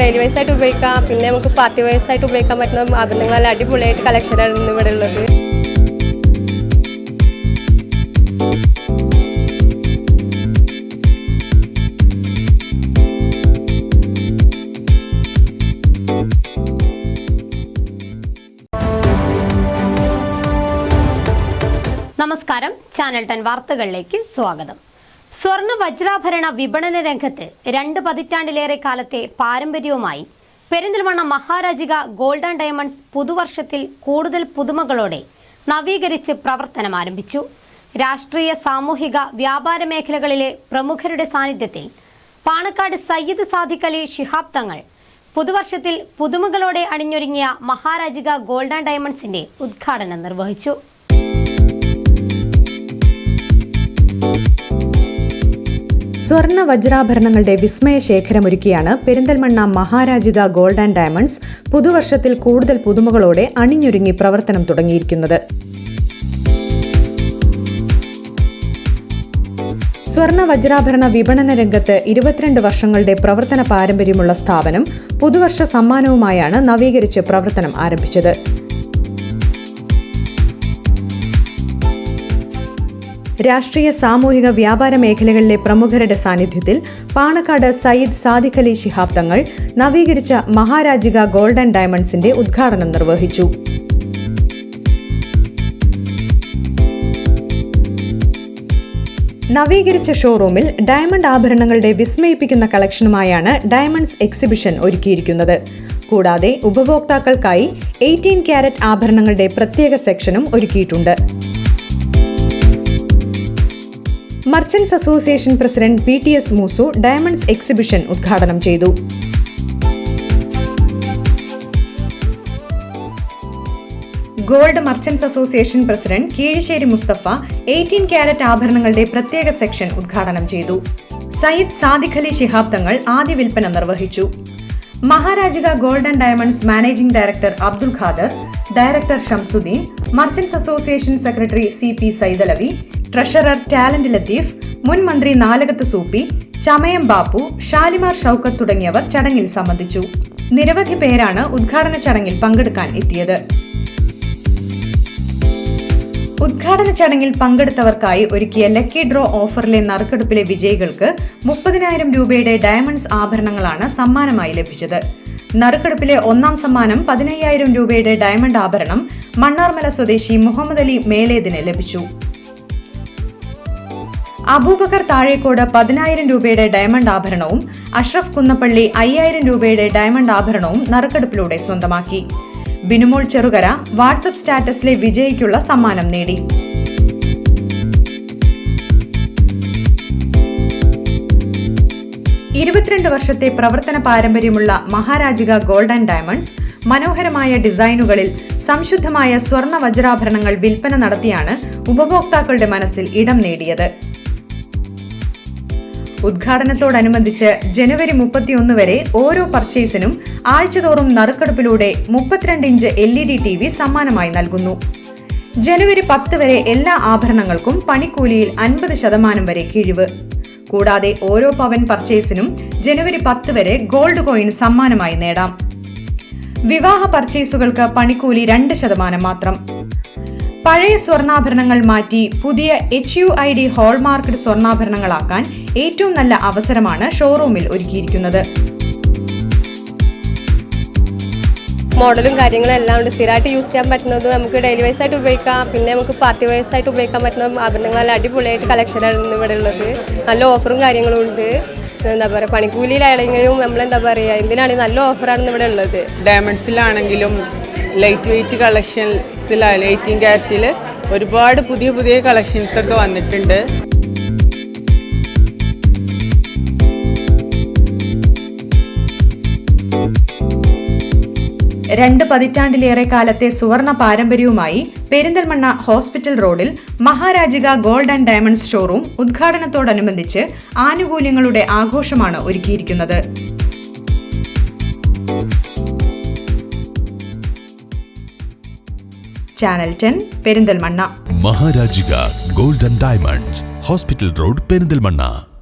Daily vice ആയിട്ട് ഉപയോഗിക്കാം. പിന്നെ നമുക്ക് പാർട്ടി വൈസ് ആയിട്ട് ഉപയോഗിക്കാൻ പറ്റുന്ന ആഭരണങ്ങൾ നല്ല അടിപൊളിയായിട്ട് കളക്ഷനാണ് ഇന്ന് ഇവിടെ ഉള്ളത്. നമസ്കാരം. ചാനൽ ടെൻ വാർത്തകളിലേക്ക് സ്വാഗതം. സ്വർണ വജ്രാഭരണ വിപണന രംഗത്ത് രണ്ട് പതിറ്റാണ്ടിലേറെ കാലത്തെ പാരമ്പര്യവുമായി Perinthalmanna Maharajika gold and diamonds പുതുവർഷത്തിൽ കൂടുതൽ പുതുമകളോടെ നവീകരിച്ച് പ്രവർത്തനം ആരംഭിച്ചു. രാഷ്ട്രീയ സാമൂഹിക വ്യാപാര മേഖലകളിലെ പ്രമുഖരുടെ സാന്നിധ്യത്തിൽ പാണക്കാട് സയ്യിദ് സാദിഖലി അലി ശിഹാബ് തങ്ങൾ പുതുവർഷത്തിൽ പുതുമകളോടെ അണിഞ്ഞൊരുങ്ങിയ മഹാരാജിക ഗോൾഡ് ആൻഡ് ഡയമണ്ട്സിന്റെ ഉദ്ഘാടനം നിർവഹിച്ചു. സ്വർണ വജ്രാഭരണങ്ങളുടെ വിസ്മയ ശേഖരമൊരുക്കിയാണ് Perinthalmanna Maharajika gold and diamonds പുതുവർഷത്തിൽ കൂടുതൽ പുതുമകളോടെ അണിഞ്ഞൊരുങ്ങി പ്രവർത്തനം തുടങ്ങിയിരിക്കുന്നത്. സ്വർണ വജ്രാഭരണ വിപണന രംഗത്ത് ഇരുപത്തിരണ്ട് വർഷങ്ങളുടെ പ്രവർത്തന പാരമ്പര്യമുള്ള സ്ഥാപനം പുതുവർഷ സമ്മാനവുമായാണ് നവീകരിച്ച് പ്രവർത്തനം ആരംഭിച്ചത്. രാഷ്ട്രീയ സാമൂഹിക വ്യാപാര മേഖലകളിലെ പ്രമുഖരുടെ സാന്നിധ്യത്തിൽ പാണക്കാട് സയ്യിദ് സാദിഖ് അലി ശിഹാബ് തങ്ങൾ നവീകരിച്ച മഹാരാജിക ഗോൾഡൻ ഡയമണ്ട്സിന്റെ ഉദ്ഘാടനം നിർവഹിച്ചു. നവീകരിച്ച ഷോറൂമിൽ ഡയമണ്ട് ആഭരണങ്ങളുടെ വിസ്മയിപ്പിക്കുന്ന കളക്ഷനുമായാണ് ഡയമണ്ട്സ് എക്സിബിഷൻ ഒരുക്കിയിരിക്കുന്നത്. കൂടാതെ ഉപഭോക്താക്കൾക്കായി എയ്റ്റീൻ ക്യാരറ്റ് ആഭരണങ്ങളുടെ പ്രത്യേക സെക്ഷനും ഒരുക്കിയിട്ടുണ്ട്. Merchants association president P T S Moosu diamonds exhibition ഉദ്ഘാടനം ചെയ്തു. Gold merchants association president Keezhissery Mustafa eighteen carat ആഭരണങ്ങളുടെ പ്രത്യേക സെക്ഷൻ ഉദ്ഘാടനം ചെയ്തു. സയ്യിദ് സാദിഖ് അലി ശിഹാബ് തങ്ങൾ ആദ്യ വിൽപ്പന നിർവഹിച്ചു. Maharajika gold and diamonds managing director Abdul Khader director Shamsuddin merchants association secretary C P Saidalavi treasurer talent Latheef മുൻ മന്ത്രി നാലകത്ത് സൂപ്പി ചമയം ബാപ്പു ഷാലിമാർ ഷൌക്കത്ത് തുടങ്ങിയവർ ചടങ്ങിൽ സംബന്ധിച്ചു. നിരവധി പേരാണ് ഉദ്ഘാടന ചടങ്ങിൽ പങ്കെടുക്കാൻ എത്തിയത്. ഉദ്ഘാടന ചടങ്ങിൽ പങ്കെടുത്തവർക്കായി ഒരുക്കിയ ലക്കി ഡ്രോ ഓഫറിലെ നറുക്കെടുപ്പിലെ വിജയികൾക്ക് മുപ്പതിനായിരം രൂപയുടെ ഡയമണ്ട്സ് ആഭരണങ്ങളാണ് സമ്മാനമായി ലഭിച്ചത്. നറുക്കെടുപ്പിലെ ഒന്നാം സമ്മാനം പതിനയ്യായിരം രൂപയുടെ ഡയമണ്ട് ആഭരണം മണ്ണാർമല സ്വദേശി മുഹമ്മദ് അലി മേലേതിന് ലഭിച്ചു. അബൂബക്കർ താഴേക്കോട് പതിനായിരം രൂപയുടെ ഡയമണ്ട് ആഭരണവും അഷ്റഫ് കുന്നപ്പള്ളി അയ്യായിരം രൂപയുടെ ഡയമണ്ട് ആഭരണവും നറുക്കെടുപ്പിലൂടെ സ്വന്തമാക്കി. ബിനുമോൾ ചെറുകര വാട്സപ്പ് സ്റ്റാറ്റസിലെ വിജയിക്കുള്ള സമ്മാനം നേടി. ഇരുപത്തിരണ്ട് വർഷത്തെ പ്രവർത്തന പാരമ്പര്യമുള്ള മഹാരാജിക ഗോൾഡൻ ഡയമണ്ട്സ് മനോഹരമായ ഡിസൈനുകളിൽ സംശുദ്ധമായ സ്വർണ വജ്രാഭരണങ്ങൾ വിൽപ്പന നടത്തിയാണ് ഉപഭോക്താക്കളുടെ മനസ്സിൽ ഇടം നേടിയത്. ഉദ്ഘാടനത്തോടനുബന്ധിച്ച് ജനുവരി മുപ്പത്തിയൊന്ന് വരെ ഓരോ പർച്ചേസിനും ആഴ്ചതോറും നറുക്കെടുപ്പിലൂടെ മുപ്പത്തിരണ്ട് inch L E D T V സമ്മാനമായി നൽകുന്നു. ജനുവരി പത്ത് വരെ എല്ലാ ആഭരണങ്ങൾക്കും പണിക്കൂലിയിൽ അൻപത് ശതമാനം വരെ കിഴിവ്. കൂടാതെ ഓരോ പവൻ പർച്ചേസിനും ജനുവരി പത്ത് വരെ ഗോൾഡ് കോയിൻ സമ്മാനമായി നേടാം. വിവാഹ പർച്ചേസുകൾക്ക് പണിക്കൂലി രണ്ട് ശതമാനം മാത്രം. പഴയ സ്വർണാഭരണങ്ങൾ മാറ്റി പുതിയ H U I D hallmarked സ്വർണാഭരണങ്ങളാക്കാൻ ഏറ്റവും നല്ല അവസരമാണ് ഷോറൂമിൽ ഒരുക്കിയിരിക്കുന്നത്. മോഡലും കാര്യങ്ങളും എല്ലാം ഉണ്ട്. സ്ഥിരമായിട്ട് യൂസ് ചെയ്യാൻ പറ്റുന്നത് നമുക്ക് ഡെയിലി വൈസ് ആയിട്ട് ഉപയോഗിക്കാം. പിന്നെ നമുക്ക് പാർട്ടി വൈസ് ആയിട്ട് ഉപയോഗിക്കാൻ പറ്റുന്ന ആഭരണങ്ങൾ നല്ല അടിപൊളിയായിട്ട് കളക്ഷനാണ് ഇവിടെ ഉള്ളത്. നല്ല ഓഫറും കാര്യങ്ങളും ഉണ്ട്. എന്താ പറയുക പണിക്കൂലിയിലാണെങ്കിലും നമ്മളെന്താ പറയുക എന്തിനാണെങ്കിൽ നല്ല ഓഫറാണ് ഇവിടെ ഉള്ളത്? ഡയമണ്ട്സിലാണെങ്കിലും ലൈറ്റ് വെയിറ്റ് കളക്ഷൻസിൽ എയ്റ്റീൻ ക്യാരറ്റിൽ ഒരുപാട് പുതിയ പുതിയ കളക്ഷൻസ് ഒക്കെ വന്നിട്ടുണ്ട്. രണ്ട് പതിറ്റാണ്ടിലേറെ കാലത്തെ സുവർണ പാരമ്പര്യവുമായി പെരിന്തൽമണ്ണ ഹോസ്പിറ്റൽ റോഡിൽ Maharajika gold and diamonds showroom ഉദ്ഘാടനത്തോടനുബന്ധിച്ച് ആനുകൂല്യങ്ങളുടെ ആഘോഷമാണ് ഒരുക്കിയിരിക്കുന്നത്. Channel ten Perinthalmanna Maharajika golden diamonds hospital road Perinthalmanna